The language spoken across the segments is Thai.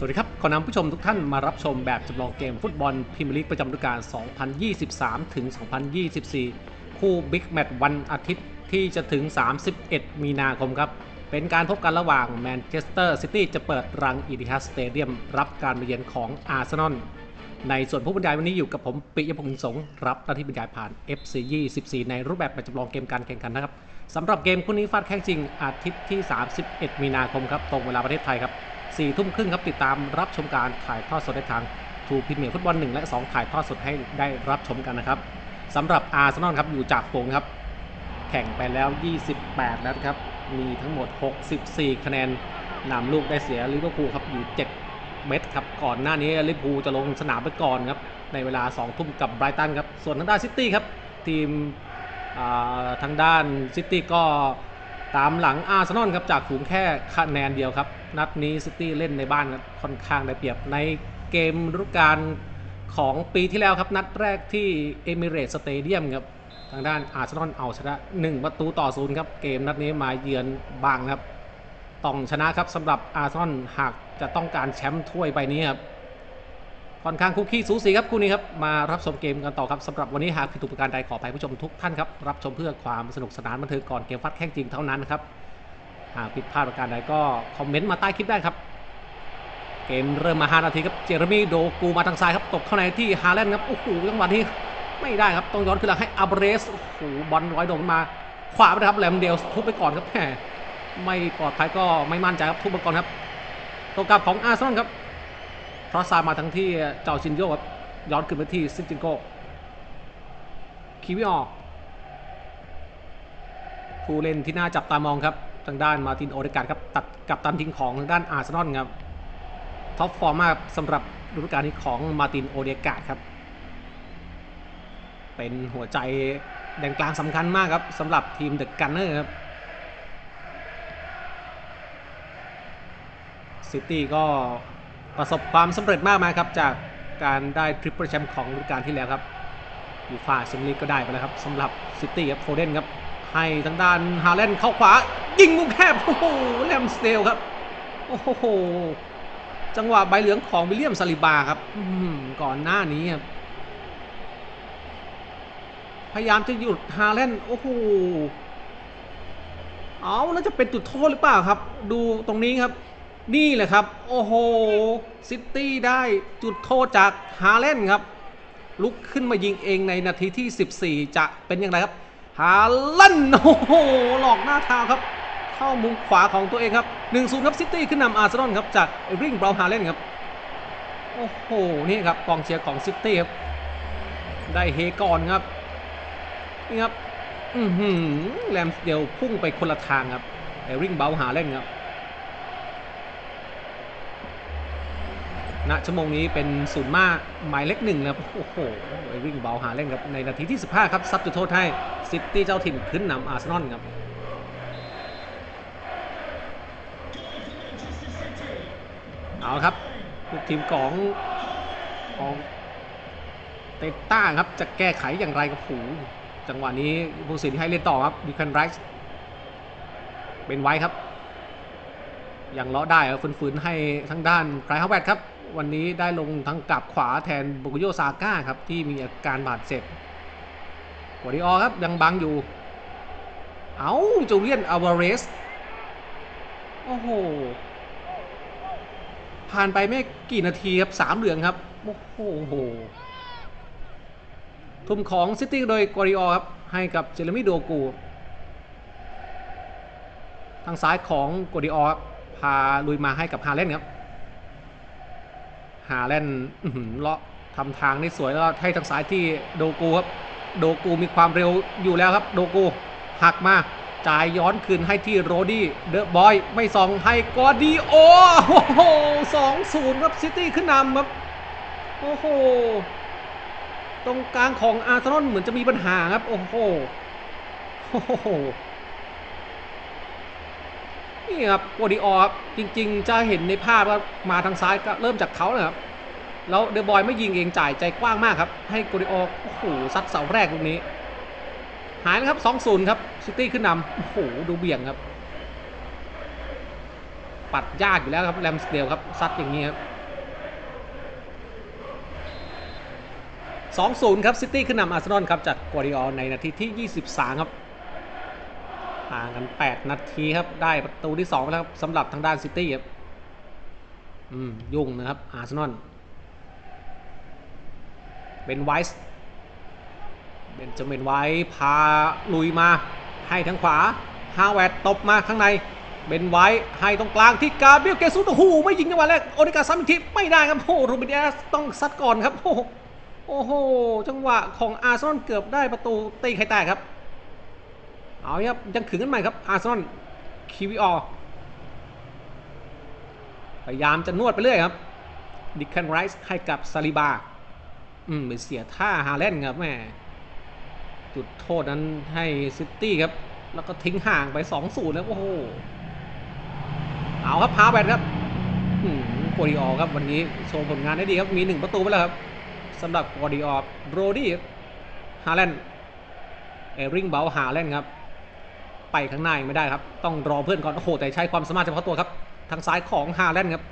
สวัสดีครับ ขอนำผู้ชมทุกท่านมารับชมแบบจำลองเกมฟุตบอลพรีเมียร์ลีกประจำฤดูกาล 2023 ถึง 2024 คู่บิ๊กแมตช์วันอาทิตย์ที่จะถึง 31 มีนาคมครับ เป็นการพบกันระหว่างแมนเชสเตอร์ซิตี้จะเปิดรังอีดิฮัสสเตเดียมรับการมาเยือนของอาร์เซนอล ในส่วนผู้บรรยายวันนี้อยู่กับผมปิยพงษ์สงฆ์รับหน้าที่บรรยายผ่าน FC 24ในรูปแบบแบบจำลองเกมการแข่งขันนะครับสำหรับเกมคู่นี้ฟาดแข่งจริงอาทิตย์ที่ 31 มีนาคมครับตรงเวลาประเทศไทยครับ 4ทุ่มครึ่งครับติดตามรับชมการถ่ายทอดสดได้ทางทูพิเมียร์ฟุตบอล1และ 2 ถ่ายทอดสดให้ได้รับชมกันนะครับสำหรับอาร์เซนอลครับอยู่จากฝูงครับ แข่งไปแล้ว 28แล้วนะครับ มีทั้งหมด 64 คะแนนนำลูกได้เสียลิเวอร์พูลครับอยู่ 7 เม็ดครับ ก่อนหน้านี้ลิเวอร์พูลจะลงสนามไปก่อนครับในเวลา 2 ทุ่มกับไบรตันครับ ส่วนทางด้านซิตี้ครับ ทีมทางด้านซิตี้ก็ตามหลังอาร์เซนอลครับจากฝูงแค่คะแนนเดียวครับ นัดนี้ซิตี้เล่นในบ้านครับค่อนข้างได้เปรียบในเกมฤดูกาลของปีที่แล้วครับนัดแรกที่เอมิเรตสเตเดียมครับทางด้านอาร์เซนอลเอาชนะ 1 ประตูต่อศูนย์ครับเกมนัดนี้มาเยือนบางครับต้องชนะครับสำหรับอาร์เซนอลหากจะต้องการแชมป์ถ้วยใบนี้ครับค่อนข้างคุกกี้สูสีครับคู่นี้ครับมารับชมเกมกันต่อครับสำหรับวันนี้หากผิดถูกประการใดขออภัยผู้ชมทุกท่านครับรับชมเพื่อความสนุกสนานบันเทิงก่อนเกมฟัดแข่งจริงเท่านั้นนครับ หากผิดพลาดประการใดก็คอมเมนต์มาใต้คลิปได้ครับ เกมเริ่มมา 5 นาทีครับ เจอร์มี่โดกูมาทางซ้ายครับ ตกเข้าในที่ฮาแลนด์ครับ โอ้โหจังหวะนี้ไม่ได้ครับ ต้องย้อนขึ้นหลังให้อับเรส โอ้โห บอลร้อยโดนมา ขวาไปนครับแลมเดลทุบไปก่อนครับแหมไม่ปลอดภัยก็ไม่มั่นใจครับ ทุบไปก่อนครับตัวกลับของอาร์เซนอลครับทรอสซามาทั้งที่เจ้าชินโยครับ ย้อนขึ้นไปที่ซินจินโกคิวิออผู้เล่นที่น่าจับตามองครับ ทางด้านมาตินโอเดการ์ดครับตัดกับตันทิ้งของทางด้านอาร์เซนอลครับท็อปฟอร์มมากสำหรับฤดูกาลนี้ของมาตินโอเดการ์ดครับ เป็นหัวใจแดนกลางสำคัญมากครับสำหรับทีมเดอะกันเนอร์ครับซิตี้ก็ประสบความสำเร็จมากมายครับ จากการได้ทริปเปิลแชมป์ของฤดูกาลที่แล้วครับยูฟาแชมเปี้ยนลีกก็ได้ไปแล้วครับสำหรับซิตี้ครับโฟเดนครับให้ทางด้านฮาแลนด์เข้าขวา ยิงมุมแคบโอ้โหแลมสเตลครับโอ้โหจังหวะใบเหลืองของวิลเลียมซาลิบาครับก่อนหน้านี้ครับพยายามจะหยุดฮาแลนด์โอ้โหเอาแล้วจะเป็นจุดโทษหรือเปล่าครับ ดูตรงนี้ครับ นี่แหละครับ โอ้โหซิตี้ได้จุดโทษจากฮาแลนด์ครับ ลุกขึ้นมายิงเองในนาทีที่ 14 จะเป็นอย่างไรครับฮาแลนด์โอ้โหหลอกหน้าทางครับ เข้ามุมขวาของตัวเองครับ1-0ครับซิตี้ขึ้นนำอาร์เซนอลครับจากริงบราฮาแลนครับโอ้โหนี่ครับกองเชียร์ของซิตี้ครับได้เฮก่อนครับนี่ครับอือหือแรมสเดลพุ่งไปคนละทางครับเอริงบราฮาแลนครับณชั่วโมงนี้เป็นศูนย์มากหมายเลขหนึ่งนะครับโอ้โหวิ่งเบาหาเล่นครับในนาทีที่ 15 ครับซัดจุดโทษให้ซิตี้เจ้าถิ่นขึ้นนำอาร์เซนอลครับ เอาครับลูกทีมของของเตต้าครับจะแก้ไขอย่างไรกับผูจังหวะนี้ผู้สินให้เล่นต่อครับดิคันไรส์เป็นไว้ครับ ยังเลาะได้ครับฝืนๆให้ทางด้านไครฮาวเวตครับ วันนี้ได้ลงทั้งกับขวาแทนบุกโยซาก้าครับที่มีอาการบาดเจ็บวอริออครับยังบังอยู่ เอาจูเลียนอาวาเรส โอ้โห ผ่านไปไม่กี่นาทีครับสามเหลืองครับ โอ้โห ทุ่มของซิตี้โดยกอริออครับ ให้กับเจเรมิโดกู ทางซ้ายของกอริออครับพาลุยมาให้กับฮาเลนครับ ฮาแลนเลาะทำทางได้สวยแล้วให้ทางซ้ายที่โดกูครับ โดกูมีความเร็วอยู่แล้วครับ โดกูหักมา จ่ายย้อนคืนให้ที่โรดี้เดอะบอยไม่ส่องให้กอดีโอโอ้โหสองศูนย์ครับซิตี้ขึ้นนำครับโอ้โหตรงกลางของอาร์เซนอลเหมือนจะมีปัญหาครับ โอ้โหโอ้โหนี่ครับวอดีออครับจริง ๆ จะเห็นในภาพว่ามาทางซ้ายก็เริ่มจากเขาเลยครับแล้วเดอะบอยไม่ยิงเองจ่ายใจกว้างมากครับ ให้โกดิออโอ้โหซัดเสาแรกลูกนี้ หายนะครับ 2-0 ครับ ซิตี้ขึ้นนำโอ้โหดูเบี่ยงครับ ปัดยากอยู่แล้วครับแรมสเดลครับซัดอย่างนี้ครับ2-0 ครับซิตี้ขึ้นนำอาร์เซนอลครับจากกัวดิออลในนาทีที่ 23 ครับห่างกัน 8 นาทีครับ ได้ประตูที่2แล้วครับสำหรับทางด้านซิตี้ครับอืมยุ่งนะครับอาร์เซนอลเป็นไวส์เบนจามินไวท์พาลุยมา ให้ทางขวาฮาวเวร์ดตบมาข้างในเบนไว้ให้ตรงกลางที่กาเบรียลเกซุสโอ้โหไม่ยิงจังหวะแรกโอนิกาซ้ำอีกทีไม่ได้ครับโอ้โหรูบินเดสต้องซัดก่อนครับโอ้โหโอ้โห จังหวะของอาร์เซนอลเกือบได้ประตูตีไข่แตกครับ เอาครับยังขึงกันใหม่ครับอาร์เซนอลคิวิออพยายามจะนวดไปเรื่อยครับดิคแคนไรส์ให้กับซาลิบา อืมไปเสียท่าฮาแลนครับแม่ จุดโทษนั้นให้ซิตี้ครับ แล้วก็ทิ้งห่างไป 2-0แล้วโอ้โห เอาครับพาแบนครับอืมกอริออครับวันนี้โชว์ผลงานได้ดีครับ มี 1 ประตูไปแล้วครับสำหรับกอริออโรดี้ฮาแลนด์เอริงเบลฮาแลนด์ครับ ไปข้างหน้ายังไม่ได้ครับ ต้องรอเพื่อนก่อน โอ้โห แต่ใช้ความสามารถเฉพาะตัวครับ ทางซ้ายของฮาแลนด์ครับ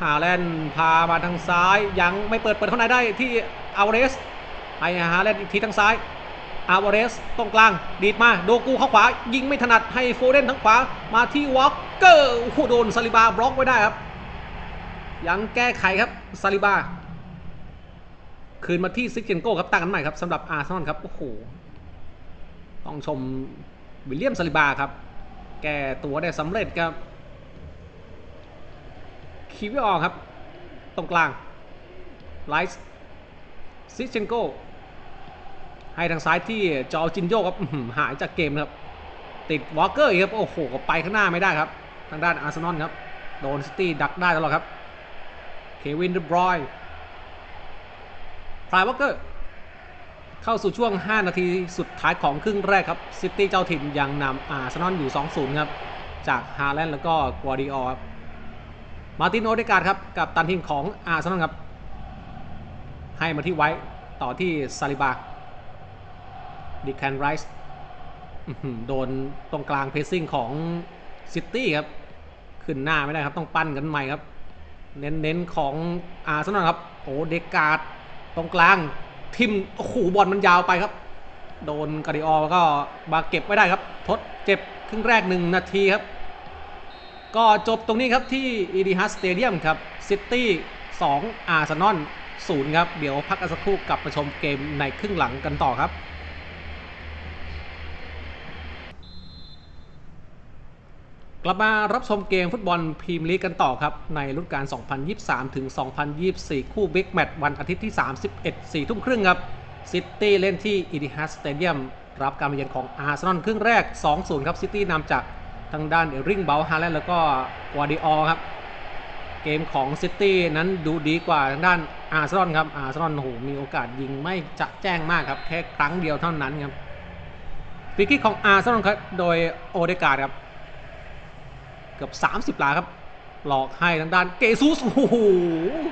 ฮาแลนด์พามาทางซ้ายยังไม่เปิดเปิดเข้าในได้ที่อาวาเรสไอฮาแลนด์อีกทีทางซ้าย อาวเรสตรงกลาง ดีดมาโดกูเข้าขวา ยิงไม่ถนัดให้โฟเดนทางขวา มาที่วอลเกอร์โอ้โหโดนซาลิบาบล็อกไว้ได้ครับ ยังแก้ไขครับซาลิบา คืนมาที่ซิกเจนโก้ครับตั้งกันใหม่ครับสำหรับอาร์เซนอลครับโอ้โหต้องชมวิลเลียมซาลิบาครับ แก้ตัวได้สำเร็จครับคีวิออครับ ตรงกลางไลส์ซิเชนโก ให้ทางซ้ายที่จอจินโยครับหายจากเกมครับ ติดวอลเกอร์อีกครับโอ้โหก็ไปข้างหน้าไม่ได้ครับ ทางด้านอาร์เซนอลครับโดนซิตี้ดักได้ตลอดครับเควินเดบรอยพรายวอลเกอร์เข้าสู่ช่วง 5 นาทีสุดท้ายของครึ่งแรกครับซิตี้เจ้าถิ่นยังนำอาร์เซนอลอยู่ 2-0 ครับ จากฮาแลนด์แล้วก็กัวดิออครับมาร์ตินโอเดการ์ดครับ กับตันทีมของอาร์เซนอลครับ ให้มาที่ไว้ต่อที่ซาลิบา ดิแคนไรส์โดนตรงกลางเพสซิ่งของซิตี้ครับ ขึ้นหน้าไม่ได้ครับ ต้องปั้นกันใหม่ครับ เน้นๆของอาร์เซนอลครับโอ้เดกาดตรงกลางทิมโอ้โหบอลมันยาวไปครับ โดนกาดิออก็มาเก็บไว้ได้ครับ ทดเจ็บครึ่งแรกหนึ่งนาทีครับ ก็จบตรงนี้ครับที่อีดีฮัสสเตเดียมครับซิตี้2อาร์เซนอล0ครับ เดี๋ยวพักกันสักครู่กลับมาชมเกมในครึ่งหลังกันต่อครับ กลับมารับชมเกมฟุตบอลพรีเมียร์ลีกกันต่อครับ ในฤดูกาล 2023 ถึง 2024 คู่บิ๊กแมตช์วันอาทิตย์ที่ 31 4ทุ่มครึ่งครับซิตี้เล่นที่อีดิฮัสสเตเดียมรับการมาเยือนของอาร์เซนอลครึ่งแรก 2-0 ครับซิตี้นำจากทางด้านเอริงเบลฮาแลนด์แล้วก็กวาดิออครับ เกมของซิตี้นั้นดูดีกว่าทางด้านอาร์เซนอลครับอาร์เซนอลโหมีโอกาสยิงไม่จะแจ้งมากครับแค่ครั้งเดียวเท่านั้นครับฟรีคิกของอาร์เซนอลครับโดยโอเดการ์ดครับ เกือบ 30หลาครับหลอกให้ทางด้านเกซุสโอ้โห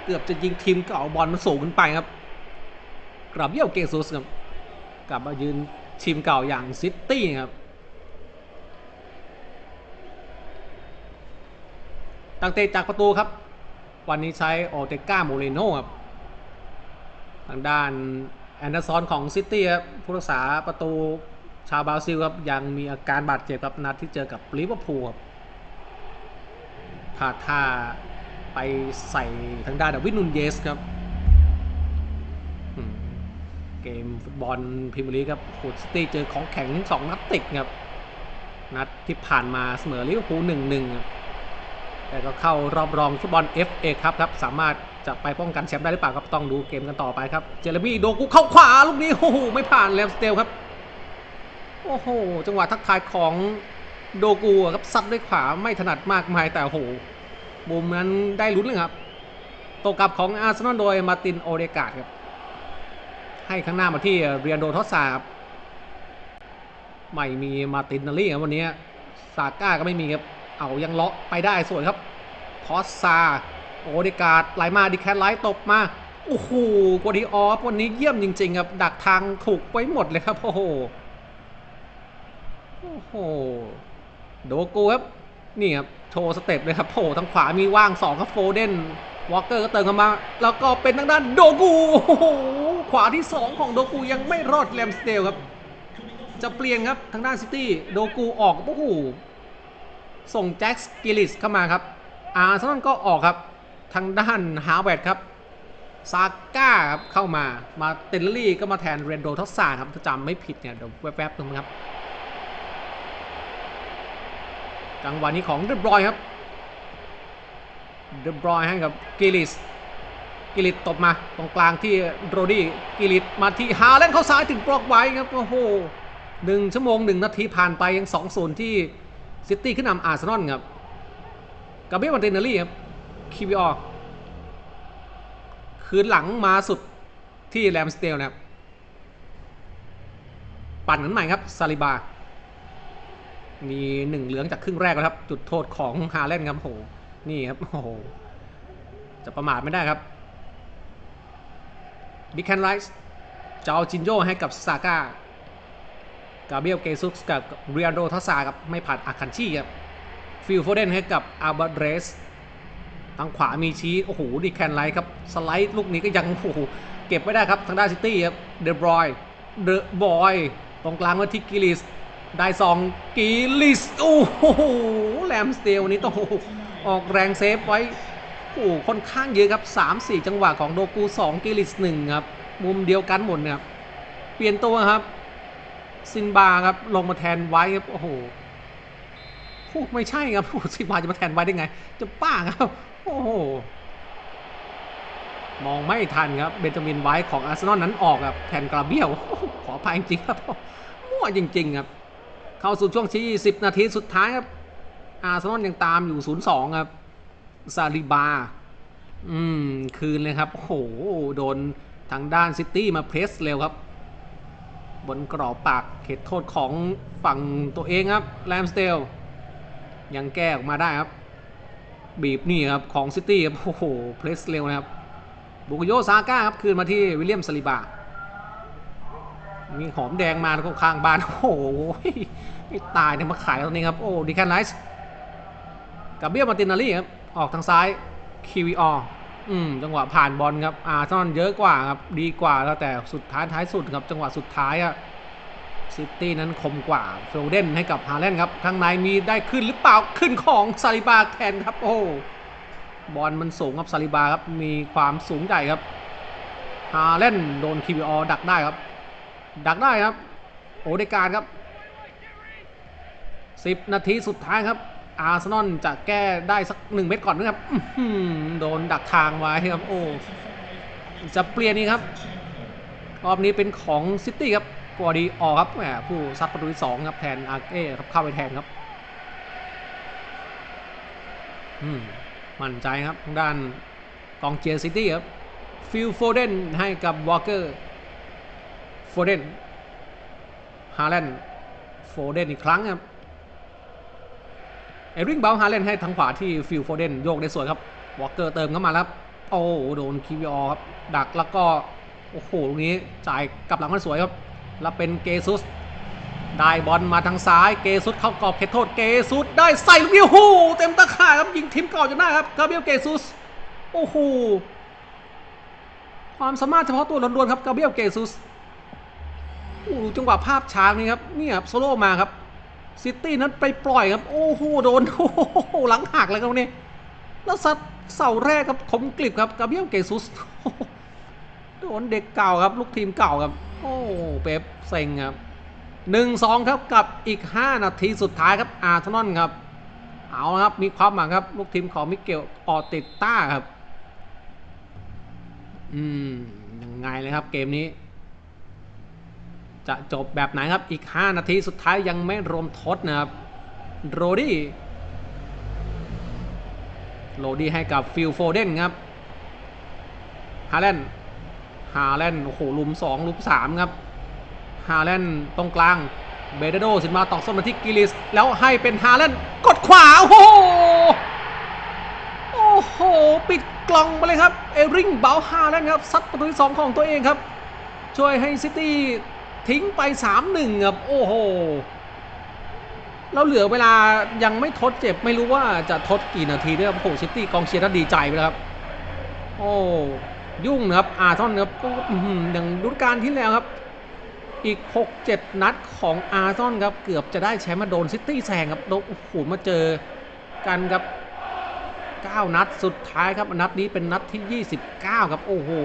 เกือบจะยิงทีมเก่าบอลมันสูงขึ้นไปครับกลับเยี่ยวเกซุสครับกลับมายืนทีมเก่าอย่างซิตี้ครับตังเตะจากประตูครับ วันนี้ใช้โอเตก้าโมเรโนครับทางด้านแอนเดอร์ซอนของซิตี้ครับผู้รักษาประตูชาวบราซิลครับยังมีอาการบาดเจ็บครับนัดที่เจอกับลิเวอร์พูลครับ พลาดท่าไปใส่ทางด้านดาวิดนุนเยสครับอืมเกมฟุตบอลพรีเมียร์ลีกครับโคซิตี้เจอของแข็งสองนัดติดครับ นัดที่ผ่านมาเสมอลิเวอร์พูลหนึ่งหนึ่งครับแต่ก็เข้ารอบรองฟุตบอล FA ครับครับ สามารถจะไปป้องกันแชมป์ได้หรือเปล่าครับต้องดูเกมกันต่อไปครับ เจเรมี่โดกุเข้าขวาลูกนี้โอ้โหไม่ผ่านเลมสเตลครับ โอ้โห จังหวะทักทายของ โดกูครับซัดด้วยขวาไม่ถนัดมากมายแต่โหมุมนั้นได้ลุ้นเลยครับตกกลับของอาร์เซนอลโดยมาตินโอเดกาดครับ ให้ข้างหน้ามาที่เรียนโดทอสซาครับไม่มีมาตินนาลี่ครับวันนี้ซาก้าก็ไม่มีครับ เอายังเลาะไปได้สวยครับทอสซาโอเดกาดไหลมาดิแคทไลท์ตบมาโอ้โหกวดีออฟวันนี้เยี่ยมจริงๆครับ ดักทางถูกไว้หมดเลยครับ โอ้โห โอ้โห โดกูครับ นี่ครับ โชว์สเต็ปเลยครับโผทางขวามีว่างสองครับโฟเดนวอลเกอร์ก็เติมเข้ามา แล้วก็เป็นทางด้านโดกูโอ้โหขวาที่ 2 ของโดกูยังไม่รอดแรมสเตลครับ จะเปลี่ยนครับทางด้านซิตี้โดกูออกโอ้โหส่งแจ็คสกิลิสเข้ามาครับ อาร์ซนอลก็ออกครับ ทางด้านฮาวเวิร์ดครับซาก้าครับเข้ามา มาเตนลี่ก็มาแทนเรนโดทัสซาครับถ้าจำไม่ผิดเนี่ยเดี๋ยวแวบๆตรงนะครับ จังหวะนี้ของเดบรอยครับเดบรอยให้กับกิลิสกิลิตตบมาตรงกลางที่โรดี้กิลิตมาที่ฮาเลนเข้าซ้ายถึงบล็อกไว้ครับโอ้โหหนึ่งชั่วโมงหนึ่งนาทีผ่านไปยังสองศูนย์ที่ซิตี้ขึ้นนำอาร์เซนอลครับกาเบรียลมาร์ตินเนลลี่ครับคิวิออคืนหลังมาสุดที่แรมสเตลนะครับปั่นกันใหม่ครับซาลิบา มีหนึ่งเหลืองจากครึ่งแรกแล้วครับ จุดโทษของฮาเลนครับโอ้โหนี่ครับโอ้โหจะประมาทไม่ได้ครับบิ๊กแคนไรส์จะเอาจินโยให้กับซาก้ากาเบียลเกซุสกับเรียนโดทัสซาครับไม่ผ่านอาคันชี่ครับฟิลโฟเดนให้กับอาบาเดรสทางขวามีชี้โอ้โหดิแคนไลท์ครับ สไลด์ลูกนี้ก็ยังโอ้โหเก็บไม่ได้ครับ ทางด้านซิตี้ครับเดบรอยเดบอยตรงกลางมาที่กิลิส ได้สองกิลิสโอ้โหแรมสเตลวันนี้ต้องออกแรงเซฟไว้โอ้ค่อนข้างเยอะครับ 3-4 จังหวะของโดกู 2 กิลิส1ครับ มุมเดียวกันหมดนะครับ เปลี่ยนตัวครับ ซินบาครับ ลงมาแทนไว้ครับ โอ้โหโอ้ไม่ใช่ครับโอ้ซินบาจะมาแทนไว้ได้ไง จะป้าครับ โอ้โห มองไม่ทันครับ เบนจามินไว้ของอาร์เซนอลนั้นออกครับ แทนกราเบียวขออภัยจริงครับมั่วจริง ๆ ครับ เข้าสู่ช่วงที่10 นาทีสุดท้ายครับอาร์เซนอลยังตามอยู่ 0-2 ครับซาลิบา อืม คืนเลยครับ โอ้โห โดนทางด้านซิตี้มาเพรสเร็วครับ บนกรอบปากเขตโทษของฝั่งตัวเองครับแรมสเตล ยังแก้ออกมาได้ครับ บีบนี่ครับ ของซิตี้ครับ โอ้โห เพรสเร็วนะครับ บุกโยซาก้าครับ คืนมาที่วิลเลียมซาลิบา มีหอมแดงมาแล้วก็ข้างบ้าน โอ้โห ตายเนี่ยมาขายตรงนี้ครับ โอ้ดีแคนไลส์กับเบียมาตินาลี่ครับ ออกทางซ้าย QVR อืมจังหวะผ่านบอลครับอาร์เซนอลเยอะกว่าครับ ดีกว่าแล้วแต่สุดท้ายท้ายสุดครับ จังหวะสุดท้ายอะซิตี้นั้นคมกว่าโฟลเดนให้กับฮาแลนด์ครับข้างในมีได้ขึ้นหรือเปล่าขึ้นของซาลิบาแทนครับ โอ้บอลมันสูงครับซาลิบาครับมีความสูงใหญ่ครับฮาแลนด์โดน QVR ดักได้ครับ ดักได้ครับ โอเดการครับ 10 นาทีสุดท้ายครับ อาร์เซนอลจะแก้ได้สักหนึ่งเม็ดก่อนนะครับโดนดักทางไว้ครับ โอ้ จะเปลี่ยนนี่ครับ รอบนี้เป็นของซิตี้ครับกวอดีออกครับแหมผู้ซัดประตูที่สองครับแทนอาร์เก้ครับเข้าไปแทนครับมมั่นใจครับทางด้านกองเชียร์ซิตี้ครับฟิลโฟเดนให้กับวอลเกอร์โฟเดนฮาแลนด์โฟเดนอีกครั้งครับ เอริงเบลฮาเลนให้ทางขวาที่ฟิลโฟเดนโยกได้สวยครับวอลเกอร์เติมเข้ามาแล้วโอ้โดนคิวิออครับดักแล้วก็โอ้โหตรงนี้จ่ายกลับหลังมันสวยครับ แล้วเป็นเกซุสได้บอลมาทางซ้ายเกซุสเข้ากรอบเขตโทษเกซุสได้ใส่ลูกเดียวโอ้โหเต็มตะข่ายครับยิงทีมเก่าจนได้ครับกาเบรียลเกซุสโอ้โหความสามารถเฉพาะตัวล้วนๆครับกาเบรียลเกซุสโอ้จังหวะภาพช้างนี่ครับนี่ครับโซโล่มาครับ ซิตี้นั้นไปปล่อยครับ โอ้โหโดนโอ้โหหลังหักเลยครับนี่แล้วซัดเสาแรกครับคมกลิบครับกาเบียลเกซุสโดนเด็กเก่าครับ ลูกทีมเก่าครับ โอ้เป๊ปเซ็งครับหนึ่งสองครับกับอีก 5 นาทีสุดท้ายครับอาร์เทนอลครับ เอาครับมีความหวังครับ ลูกทีมของมิเกลออติต้าครับ อืมยังไงเลยครับเกมนี้ จะจบแบบไหนครับอีก 5 นาทีสุดท้ายยังไม่รวมทดนะครับโรดี้โรดี้ให้กับฟิลโฟเดนครับฮาแลนด์ฮาแลนด์โอ้โหลุม 2 ลุม 3 ครับฮาแลนด์ตรงกลางเบเดโดสินมาตอกส้นมาที่กิลิส แล้วให้เป็นฮาแลนด์กดขวา โอ้โหโอ้โห ปิดกล่องไปเลยครับ เอริงเบลฮาแลนด์ครับซัดประตูที่2ของตัวเองครับ ช่วยให้ซิตี้ ทิ้งไป 3-1ครับโอ้โหเราเหลือเวลายังไม่ทดเจ็บไม่รู้ว่าจะทดกี่นาทีด้วยครับโอ้โหซิตี้กองเชียร์น่าดีใจไปแล้วครับ โอ้ยุ่งนะครับอาร์ซอนครับก็อย่างฤดูกาลที่แล้วครับ อีก 6-7 นัดของอาร์ซอนครับ เกือบจะได้แชมป์มาโดนซิตี้แซงครับโดนโอ้โหมาเจอกันครับ 9 นัดสุดท้ายครับ นัดนี้เป็นนัดที่ 29 ครับ โอ้โหอื้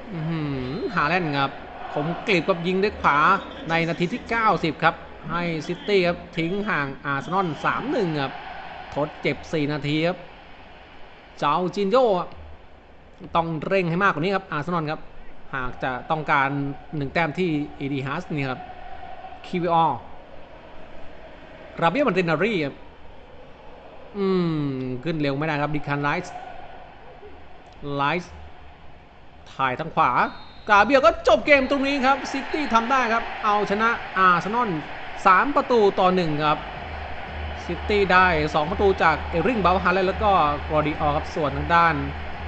อ หาแลนด์ครับผมกลีบกับยิงด้วยขวาในนาทีที่ 90 ครับ ให้ซิตี้ครับทิ้งห่างอาร์เซนอล3-1ครับทดเจ็บ 4 นาทีครับ เจ้าจินโยต้องเร่งให้มากกว่านี้ครับอาร์เซนอลครับ หากจะต้องการ1แต้มที่เอดีฮัสนี่ครับคิวิออราเบียมันตินารีครับ อืม ขึ้นเร็วไม่ได้ครับดิคันไลส์ไลส์ ถ่ายทางขวากาเบียก็จบเกมตรงนี้ครับซิตี้ทำได้ครับ เอาชนะอาร์เซนอล3ประตูต่อ 1 ครับซิตี้ได้ 2 ประตูจากเอริงเบลฮาร์แล้วก็กรอดีออครับส่วนทางด้าน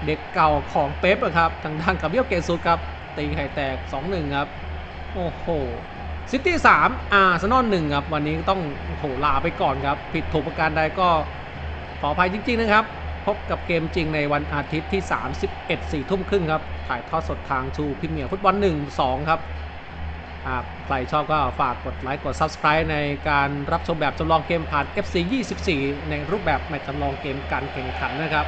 เด็กเก่าของเป๊ปครับทางด้านกาเบียเกซุสครับตีไข่แตก 2-1 ครับ โอ้โหซิตี้3อาร์เซนอล1ครับ วันนี้ต้องโอ้โหลาไปก่อนครับ ผิดถูกประการใดก็ขออภัยจริง ๆ นะครับ พบกับเกมจริงในวันอาทิตย์ที่ 31 4ทุ่มครึ่งครับ ถ่ายทอดสดทางชูพิมเมียฟุตบอล1 2 ครับหากใครชอบก็ฝากกดไลค์กด Subscribe ในการรับชมแบบจำลองเกมผ่าน FC 24 ในรูปแบบแมตช์จำลองเกมการแข่งขันนะครับ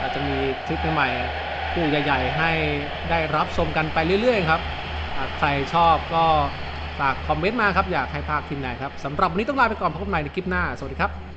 อาจจะมีคลิปใหม่ๆคู่ใหญ่ ๆ ให้ได้รับชมกันไปเรื่อย ๆ ครับหากใครชอบก็ฝากคอมเมนต์มาครับ อยากให้ภาคทีมไหนครับสำหรับวันนี้ต้องลาไปก่อนพบกันใหม่ในคลิปหน้า สวัสดีครับ